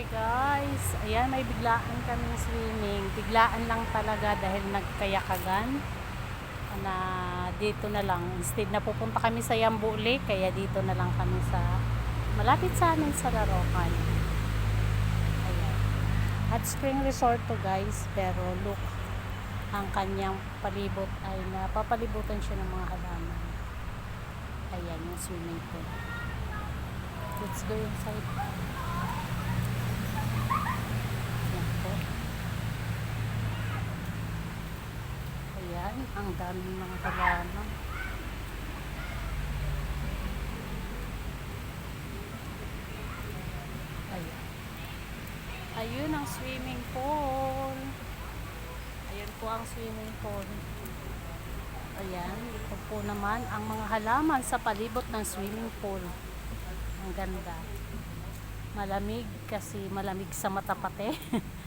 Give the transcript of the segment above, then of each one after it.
Hi guys, ayan may biglaan kaming swimming. Biglaan lang talaga dahil nagkayakagan na dito na lang. Instead na pupunta kami sa Yambu Lake, kaya dito na lang kami sa malapit sa amin sa Larocan. Ayan. Hot spring resort to guys, pero look, ang kanyang palibot ay napapalibutan siya ng mga halaman. Ayan yung swimming pool. Let's go inside. Yan po. Ayan, ang daming mga halaman. Ayan. Ayun ang swimming pool. Ayun po ang swimming pool. Ayan, ito po naman ang mga halaman sa palibot ng swimming pool. Ang ganda. Malamig kasi malamig sa mata pati.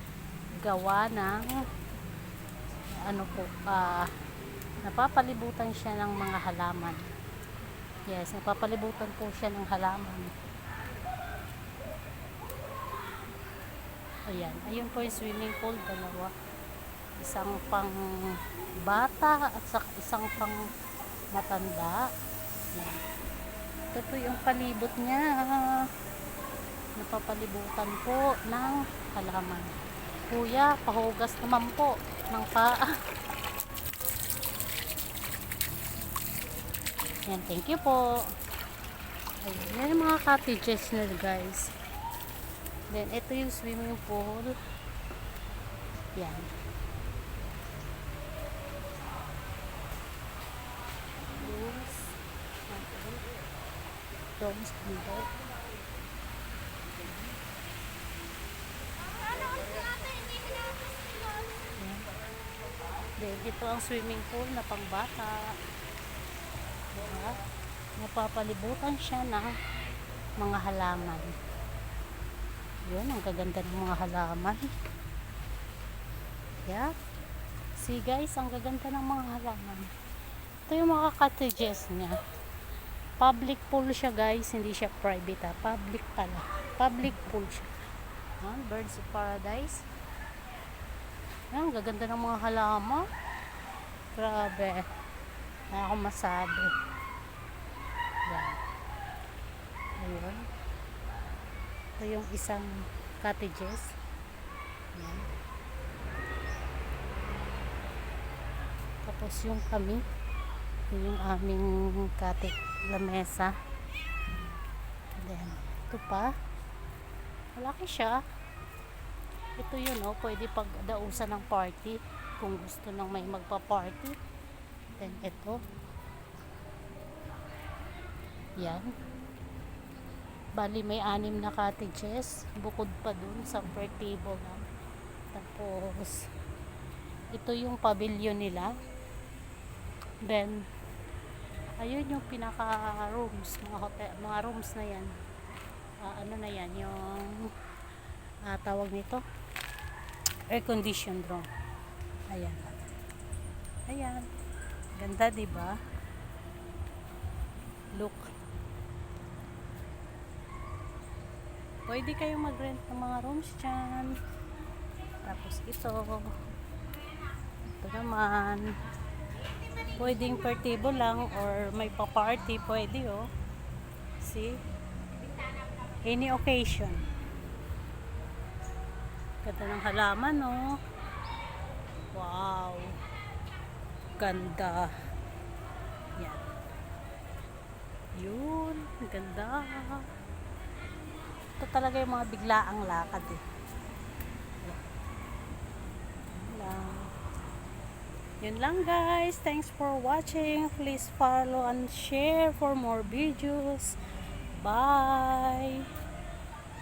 Gawa ng ano po, ah, napapalibutan siya ng mga halaman. Yes, napapalibutan po siya ng halaman. Ayan, ayun po yung swimming pool, dalawa. Isang pang bata at isang pang matanda. Ayan. Ito po yung palibot niya. Napapalibutan po ng halaman. Kuya, pahugas naman po ng paa. Yan, thank you po. Ayan, yan mga cottages na guys. Then, ito yung swimming pool. Yan. Rooms dito. Yan. Then, ito ang swimming pool na pangbata. Diba? Napapalibutan siya ng mga halaman. Yun, ang gaganda ng mga halaman. Yeah. See guys, ang gaganda ng mga halaman. Ito yung mga cottages niya. Public pool siya guys, hindi siya private ha. Public pala. Public pool siya. Ah, birds of paradise. Yan, gaganda ng mga halaman. Grabe. Wala akong masabi. Yan. Ayun. Ito yung isang cottages. Yan. Tapos yung kami, yun yung aming cottage lamesa. Then, ito pa. Malaki siya. Ito yun, oh, pwede pagdausan ng party kung gusto nang may magpa-party. Then, ito. Yan. Bali, may anim na cottages. Bukod pa dun sa per table lang. Tapos, ito yung pavilion nila. Then, ayun yung pinaka rooms, mga hotel, mga rooms na yan. Ah, ano na yan, yung ah, tawag nito, air conditioned room. Ayan. Ayan. Ganda, di ba? Look. Pwede kayong mag-rent ng mga rooms dyan. Tapos ito. Ito naman. Pwedeng per table lang or may pa-party. Pwede oh. See? Any occasion. Ganda ng halaman oh. Ganda. Yan. Yun. Ganda. Ito talaga yung mga biglaang lakad eh. Yan. Yun lang. Guys. Thanks for watching. Please follow and share for more videos. Bye!